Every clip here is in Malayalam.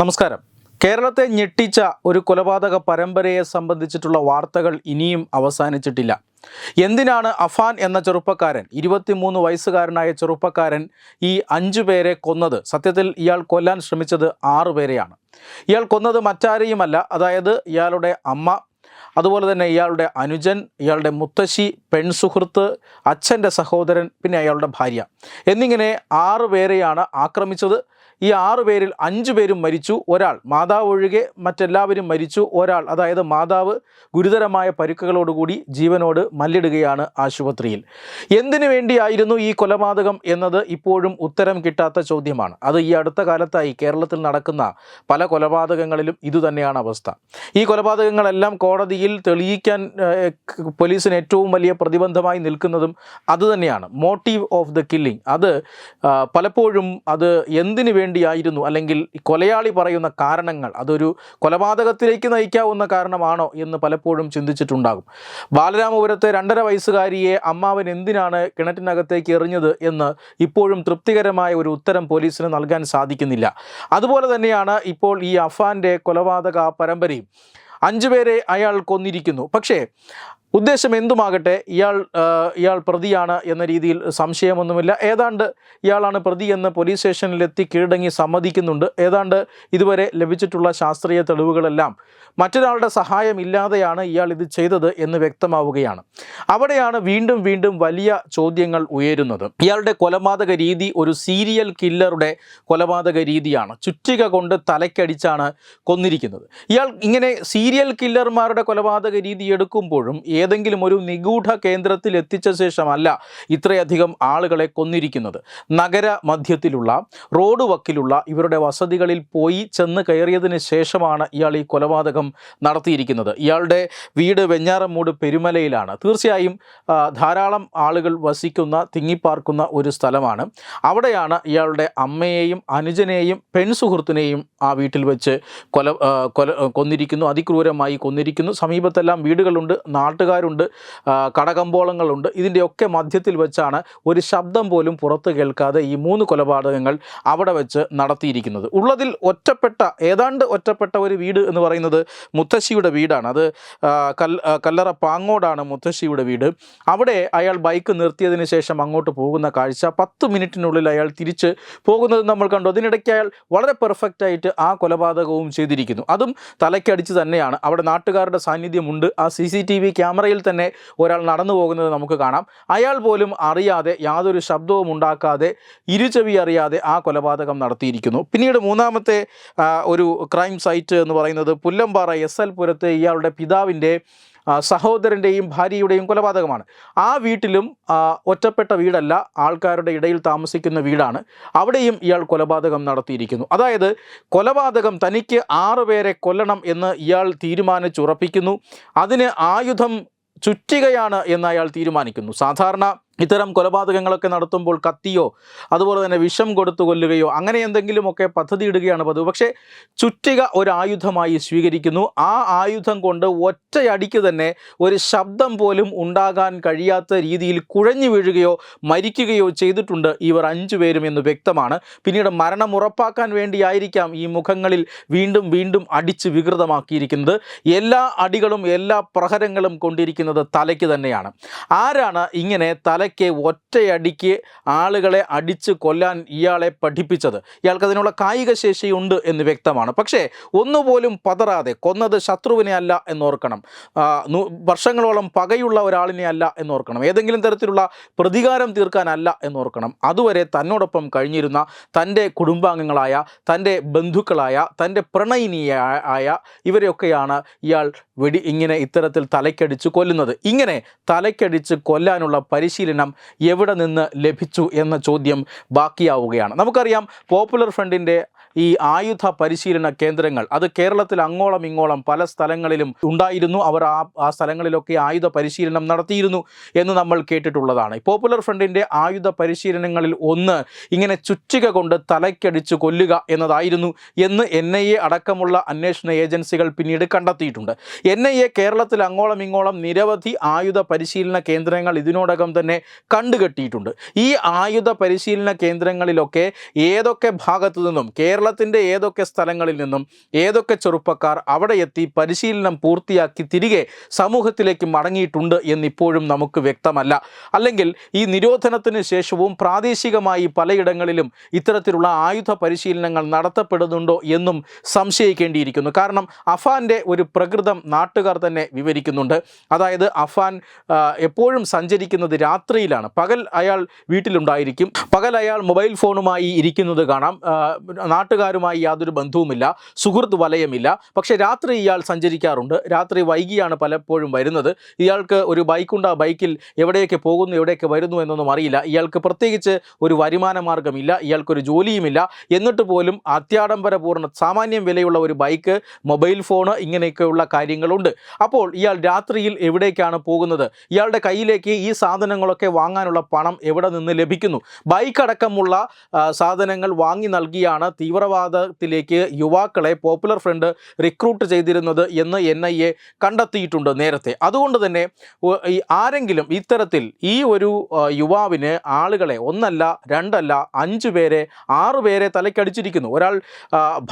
നമസ്കാരം. കേരളത്തെ ഞെട്ടിച്ച ഒരു കൊലപാതക പരമ്പരയെ സംബന്ധിച്ചിട്ടുള്ള വാർത്തകൾ ഇനിയും അവസാനിച്ചിട്ടില്ല. എന്തിനാണ് അഫാൻ എന്ന ചെറുപ്പക്കാരൻ ഇരുപത്തിമൂന്ന് വയസ്സുകാരനായ ചെറുപ്പക്കാരൻ ഈ അഞ്ചു പേരെ കൊന്നത്? സത്യത്തിൽ ഇയാൾ കൊല്ലാൻ ശ്രമിച്ചത് ആറു പേരെയാണ്. ഇയാൾ കൊന്നത് മറ്റാരെയുമല്ല അതായത് ഇയാളുടെ അമ്മ അതുപോലെ തന്നെ ഇയാളുടെ അനുജൻ ഇയാളുടെ മുത്തശ്ശി പെൺസുഹൃത്ത് അച്ഛന്റെ സഹോദരൻ പിന്നെ അയാളുടെ ഭാര്യ. എന്നിങ്ങനെ ആറ് പേരെയാണ് ആക്രമിച്ചത്. ഈ ആറു പേരിൽ അഞ്ചു പേരും മരിച്ചു. ഒരാൾ മാതാവ് ഒഴികെ മറ്റെല്ലാവരും മരിച്ചു. ഒരാൾ അതായത് മാതാവ് ഗുരുതരമായ പരുക്കുകളോടുകൂടി ജീവനോട് മല്ലിടുകയാണ് ആശുപത്രിയിൽ. എന്തിനു വേണ്ടിയായിരുന്നു ഈ കൊലപാതകം എന്നത് ഇപ്പോഴും ഉത്തരം കിട്ടാത്ത ചോദ്യമാണ്. അത് ഈ അടുത്ത കാലത്തായി കേരളത്തിൽ നടക്കുന്ന പല കൊലപാതകങ്ങളിലും ഇതുതന്നെയാണ് അവസ്ഥ. ഈ കൊലപാതകങ്ങളെല്ലാം കോടതിയിൽ തെളിയിക്കാൻ പോലീസിന് ഏറ്റവും വലിയ പ്രതിബന്ധമായി നിൽക്കുന്നതും അതുതന്നെയാണ് മോട്ടീവ് ഓഫ് ദ കില്ലിംഗ്. അത് പലപ്പോഴും അത് എന്തിനു വേണ്ടിയായിരുന്നു. അല്ലെങ്കിൽ കൊലയാളി പറയുന്ന കാരണങ്ങൾ അതൊരു കൊലപാതകത്തിലേക്ക് നയിക്കാവുന്ന കാരണമാണോ എന്ന് പലപ്പോഴും ചിന്തിച്ചിട്ടുണ്ടാകും. ബാലരാമപുരത്തെ രണ്ടര വയസ്സുകാരിയെ അമ്മാവൻ എന്തിനാണ് കിണറ്റിനകത്തേക്ക് എറിഞ്ഞത് എന്ന് ഇപ്പോഴും തൃപ്തികരമായ ഒരു ഉത്തരം പോലീസിന് നൽകാൻ സാധിക്കുന്നില്ല. അതുപോലെ തന്നെയാണ് ഇപ്പോൾ ഈ അഫാന്റെ കൊലപാതക പരമ്പരയും. അഞ്ചുപേരെ അയാൾ കൊന്നിരിക്കുന്നു. പക്ഷേ ഉദ്ദേശം എന്തുമാകട്ടെ ഇയാൾ ഇയാൾ പ്രതിയാണ് എന്ന രീതിയിൽ സംശയമൊന്നുമില്ല. ഏതാണ്ട് ഇയാളാണ് പ്രതി എന്ന് പോലീസ് സ്റ്റേഷനിലെത്തി കീഴടങ്ങി സമ്മതിക്കുന്നുണ്ട്. ഏതാണ്ട് ഇതുവരെ ലഭിച്ചിട്ടുള്ള ശാസ്ത്രീയ തെളിവുകളെല്ലാം മറ്റൊരാളുടെ സഹായമില്ലാതെയാണ് ഇയാൾ ഇത് ചെയ്തത് എന്ന് വ്യക്തമാവുകയാണ്. അവിടെയാണ് വീണ്ടും വീണ്ടും വലിയ ചോദ്യങ്ങൾ ഉയരുന്നത്. ഇയാളുടെ കൊലപാതക രീതി ഒരു സീരിയൽ കില്ലറുടെ കൊലപാതക രീതിയാണ്. ചുറ്റിക കൊണ്ട് തലയ്ക്കടിച്ചാണ് കൊന്നിരിക്കുന്നത്. ഇയാൾ ഇങ്ങനെ സീരിയൽ കില്ലർമാരുടെ കൊലപാതക രീതി എടുക്കുമ്പോഴും ഏതെങ്കിലും ഒരു നിഗൂഢ കേന്ദ്രത്തിൽ എത്തിച്ച ശേഷമല്ല ഇത്രയധികം ആളുകളെ കൊന്നിരിക്കുന്നത്. നഗര മധ്യത്തിലുള്ള റോഡ് വക്കിലുള്ള ഇവരുടെ വസതികളിൽ പോയി ചെന്ന് കയറിയതിന് ശേഷമാണ് ഇയാൾ ഈ കൊലപാതകം നടത്തിയിരിക്കുന്നത്. ഇയാളുടെ വീട് വെഞ്ഞാറമൂട് പെരുമലയിലാണ്. തീർച്ചയായും ധാരാളം ആളുകൾ വസിക്കുന്ന തിങ്ങിപ്പാർക്കുന്ന ഒരു സ്ഥലമാണ്. അവിടെയാണ് ഇയാളുടെ അമ്മയെയും അനുജനെയും പെൺസുഹൃത്തിനെയും ആ വീട്ടിൽ വെച്ച് കൊല കൊല കൊന്നിരിക്കുന്നു. അതിക്രൂരമായി കൊന്നിരിക്കുന്നു. സമീപത്തെല്ലാം വീടുകളുണ്ട് നാട്ടുകാരുണ്ട് കടകമ്പോളങ്ങളുണ്ട്. ഇതിന്റെയൊക്കെ മധ്യത്തിൽ വെച്ചാണ് ഒരു ശബ്ദം പോലും പുറത്തു കേൾക്കാതെ ഈ മൂന്ന് കൊലപാതകങ്ങൾ അവിടെ വെച്ച് നടത്തിയിരിക്കുന്നത്. ഉള്ളതിൽ ഒറ്റപ്പെട്ട ഏതാണ്ട് ഒറ്റപ്പെട്ട ഒരു വീട് എന്ന് പറയുന്നത് മുത്തശ്ശിയുടെ വീടാണ്. അത് കല്ലറ പാങ്ങോടാണ് മുത്തശ്ശിയുടെ വീട്. അവിടെ അയാൾ ബൈക്ക് നിർത്തിയതിന് ശേഷം അങ്ങോട്ട് പോകുന്ന കാഴ്ച പത്ത് മിനിറ്റിനുള്ളിൽ അയാൾ തിരിച്ച് പോകുന്നത് നമ്മൾ കണ്ടു. അതിനിടയ്ക്ക് അയാൾ വളരെ പെർഫെക്റ്റായിട്ട് ആ കൊലപാതകവും ചെയ്തിരിക്കുന്നു. അതും തലയ്ക്കടിച്ച് തന്നെയാണ്. അവിടെ നാട്ടുകാരുടെ സാന്നിധ്യമുണ്ട്. ആ സി സി ടി വി ക്യാമറയിൽ തന്നെ ഒരാൾ നടന്നു പോകുന്നത് നമുക്ക് കാണാം. അയാൾ പോലും അറിയാതെ യാതൊരു ശബ്ദവും ഉണ്ടാക്കാതെ ഇരുചെവി അറിയാതെ ആ കൊലപാതകം നടത്തിയിരിക്കുന്നു. പിന്നീട് മൂന്നാമത്തെ ഒരു ക്രൈം സൈറ്റ് എന്ന് പറയുന്നത് പുല്ലമ്പാറ എസ് എൽ പുരത്ത് ഇയാളുടെ പിതാവിന്റെ സഹോദരന്റെയും ഭാര്യയുടെയും കൊലപാതകമാണ്. ആ വീട്ടിലും ഒറ്റപ്പെട്ട വീടല്ല ആൾക്കാരുടെ ഇടയിൽ താമസിക്കുന്ന വീടാണ്. അവിടെയും ഇയാൾ കൊലപാതകം നടത്തിയിരിക്കുന്നു. അതായത് കൊലപാതകം തനിക്ക് ആറ് പേരെ കൊല്ലണം എന്ന് ഇയാൾ തീരുമാനിച്ചുറപ്പിക്കുന്നു. അതിന് ആയുധം ചുറ്റികയാണ് എന്ന് അയാൾ തീരുമാനിക്കുന്നു. സാധാരണ ഇത്തരം കൊലപാതകങ്ങളൊക്കെ നടത്തുമ്പോൾ കത്തിയോ അതുപോലെ തന്നെ വിഷം കൊടുത്തു കൊല്ലുകയോ അങ്ങനെ എന്തെങ്കിലുമൊക്കെ പദ്ധതി ഇടുകയാണ് പതിവ്. പക്ഷേ ചുറ്റിക ഒരു ആയുധമായി സ്വീകരിക്കുന്നു. ആ ആയുധം കൊണ്ട് ഒറ്റയടിക്ക് തന്നെ ഒരു ശബ്ദം പോലും ഉണ്ടാകാൻ കഴിയാത്ത രീതിയിൽ കുഴഞ്ഞു വീഴുകയോ മരിക്കുകയോ ചെയ്തിട്ടുണ്ട് ഇവർ അഞ്ചു പേരും എന്ന് വ്യക്തമാണ്. പിന്നീട് മരണം ഉറപ്പാക്കാൻ വേണ്ടിയായിരിക്കാം ഈ മുഖങ്ങളിൽ വീണ്ടും വീണ്ടും അടിച്ച് വികൃതമാക്കിയിരിക്കുന്നത്. എല്ലാ അടികളും എല്ലാ പ്രഹരങ്ങളും കൊണ്ടിരിക്കുന്നത് തലയ്ക്ക് തന്നെയാണ്. ആരാണ് ഇങ്ങനെ തലയ്ക്ക് ഒറ്റയടിക്ക് ആളുകളെ അടിച്ച് കൊല്ലാൻ ഇയാളെ പഠിപ്പിച്ചത്. ഇയാൾക്ക് അതിനുള്ള കായിക ശേഷിയുണ്ട് എന്ന് വ്യക്തമാണ്. പക്ഷേ ഒന്നുപോലും പതറാതെ കൊന്നത് ശത്രുവിനെ അല്ല എന്നോർക്കണം. വർഷങ്ങളോളം പകയുള്ള ഒരാളിനെ അല്ല എന്നോർക്കണം. ഏതെങ്കിലും തരത്തിലുള്ള പ്രതികാരം തീർക്കാനല്ല എന്നോർക്കണം. അതുവരെ തന്നോടൊപ്പം കഴിഞ്ഞിരുന്ന തന്റെ കുടുംബാംഗങ്ങളായ തന്റെ ബന്ധുക്കളായ തന്റെ പ്രണയിനിയായ ആയ ഇവരെയൊക്കെയാണ് ഇയാൾ വെടി ഇങ്ങനെ ഇത്തരത്തിൽ തലയ്ക്കടിച്ച് കൊല്ലുന്നത്. ഇങ്ങനെ തലയ്ക്കടിച്ച് കൊല്ലാനുള്ള പരിശീലനം എവിടെ നിന്ന് ലഭിച്ചു എന്ന ചോദ്യം ബാക്കിയാവുകയാണ്. നമുക്കറിയാം പോപ്പുലർ ഫ്രണ്ടിന്റെ ഈ ആയുധ പരിശീലന കേന്ദ്രങ്ങൾ അത് കേരളത്തിൽ അങ്ങോളം ഇങ്ങോളം പല സ്ഥലങ്ങളിലും ഉണ്ടായിരുന്നു. അവർ ആ ആ സ്ഥലങ്ങളിലൊക്കെ ആയുധ പരിശീലനം നടത്തിയിരുന്നു എന്ന് നമ്മൾ കേട്ടിട്ടുള്ളതാണ്. പോപ്പുലർ ഫ്രണ്ടിന്റെ ആയുധ പരിശീലനങ്ങളിൽ ഒന്ന് ഇങ്ങനെ ചുറ്റിക കൊണ്ട് തലയ്ക്കടിച്ച് കൊല്ലുക എന്നതായിരുന്നു എന്ന് എൻ ഐ എ അടക്കമുള്ള അന്വേഷണ ഏജൻസികൾ പിന്നീട് കണ്ടെത്തിയിട്ടുണ്ട്. എൻ ഐ എ കേരളത്തിൽ അങ്ങോളം ഇങ്ങോളം നിരവധി ആയുധ പരിശീലന കേന്ദ്രങ്ങൾ ഇതിനോടകം തന്നെ കണ്ടുകെട്ടിയിട്ടുണ്ട്. ഈ ആയുധ പരിശീലന കേന്ദ്രങ്ങളിലൊക്കെ ഏതൊക്കെ ഭാഗത്തു നിന്നും കേരളത്തിന്റെ ഏതൊക്കെ സ്ഥലങ്ങളിൽ നിന്നും ഏതൊക്കെ ചെറുപ്പക്കാർ അവിടെ എത്തി പരിശീലനം പൂർത്തിയാക്കി തിരികെ സമൂഹത്തിലേക്ക് മടങ്ങിയിട്ടുണ്ട് എന്നിപ്പോഴും നമുക്ക് വ്യക്തമല്ല. അല്ലെങ്കിൽ ഈ നിരോധനത്തിന് ശേഷവും പ്രാദേശികമായി പലയിടങ്ങളിലും ഇത്തരത്തിലുള്ള ആയുധ പരിശീലനങ്ങൾ നടത്തപ്പെടുന്നുണ്ടോ എന്നും സംശയിക്കേണ്ടിയിരിക്കുന്നു. കാരണം അഫാന്റെ ഒരു പ്രകൃതം നാട്ടുകാർ തന്നെ വിവരിക്കുന്നുണ്ട്. അതായത് അഫാൻ എപ്പോഴും സഞ്ചരിക്കുന്നത് രാത്രിയിലാണ്. പകൽ അയാൾ വീട്ടിലുണ്ടായിരിക്കും. പകൽ അയാൾ മൊബൈൽ ഫോണുമായി ഇരിക്കുന്നത് കാണാം. നാട്ടുകാരുമായി യാതൊരു ബന്ധവുമില്ല. സുഹൃത്ത് വലയമില്ല. പക്ഷേ രാത്രി ഇയാൾ സഞ്ചരിക്കാറുണ്ട്. രാത്രി വൈകിയാണ് പലപ്പോഴും വരുന്നത്. ഇയാൾക്ക് ഒരു ബൈക്കുണ്ട് ആ ബൈക്കിൽ എവിടെയൊക്കെ പോകുന്നു എവിടെയൊക്കെ വരുന്നു എന്നൊന്നും അറിയില്ല. ഇയാൾക്ക് പ്രത്യേകിച്ച് ഒരു വരുമാന മാർഗമില്ല ഇയാൾക്കൊരു ജോലിയുമില്ല. എന്നിട്ട് പോലും അത്യാഡംബരപൂർണ സാമാന്യം വിലയുള്ള ഒരു ബൈക്ക് മൊബൈൽ ഫോണ് ഇങ്ങനെയൊക്കെയുള്ള കാര്യങ്ങളുണ്ട്. അപ്പോൾ ഇയാൾ രാത്രിയിൽ എവിടേക്കാണ് പോകുന്നത്? ഇയാളുടെ കയ്യിലേക്ക് ഈ സാധനങ്ങളൊക്കെ വാങ്ങാനുള്ള പണം എവിടെ നിന്ന് ലഭിക്കുന്നു? ബൈക്ക് അടക്കമുള്ള സാധനങ്ങൾ വാങ്ങി നൽകിയാണ് തീവ്രവാദത്തിലേക്ക് യുവാക്കളെ പോപ്പുലർ ഫ്രണ്ട് റിക്രൂട്ട് ചെയ്തിരുന്നത് എന്ന് എൻ ഐ എ കണ്ടെത്തിയിട്ടുണ്ട് നേരത്തെ. അതുകൊണ്ട് തന്നെ ആരെങ്കിലും ഇത്തരത്തിൽ ഈ ഒരു യുവാവിന് ആളുകളെ ഒന്നല്ല രണ്ടല്ല അഞ്ചു പേരെ ആറു പേരെ തലക്കടിച്ചിരിക്കുന്നു. ഒരാൾ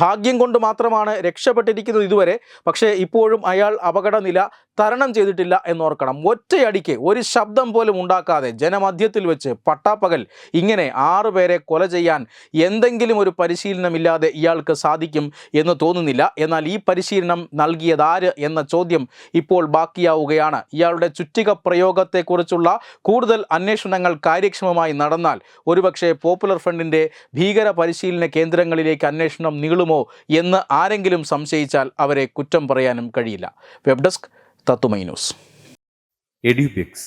ഭാഗ്യം കൊണ്ട് മാത്രമാണ് രക്ഷപ്പെട്ടിരിക്കുന്നത് ഇതുവരെ. പക്ഷേ ഇപ്പോഴും അയാൾ അപകടനില തരണം ചെയ്തിട്ടില്ല എന്നോർക്കണം. ഒറ്റയടിക്ക് ഒരു ശബ്ദം പോലും ഉണ്ടാക്കാതെ ജനമധ്യത്തിൽ വെച്ച് പട്ടാപ്പകൽ ഇങ്ങനെ ആറുപേരെ കൊല ചെയ്യാൻ എന്തെങ്കിലും ഒരു പരിശീലനമില്ലാതെ ഇയാൾക്ക് സാധിക്കും എന്ന് തോന്നുന്നില്ല. എന്നാൽ ഈ പരിശീലനം നൽകിയതാര് എന്ന ചോദ്യം ഇപ്പോൾ ബാക്കിയാവുകയാണ്. ഇയാളുടെ ചുറ്റിക പ്രയോഗത്തെക്കുറിച്ചുള്ള കൂടുതൽ അന്വേഷണങ്ങൾ കാര്യക്ഷമമായി നടന്നാൽ ഒരുപക്ഷെ പോപ്പുലർ ഫ്രണ്ടിന്റെ ഭീകര പരിശീലന കേന്ദ്രങ്ങളിലേക്ക് അന്വേഷണം നീളുമോ എന്ന് ആരെങ്കിലും സംശയിച്ചാൽ അവരെ കുറ്റം പറയാനും കഴിയില്ല. വെബ് ഡെസ്ക് തത്തുമൈ news. Edubix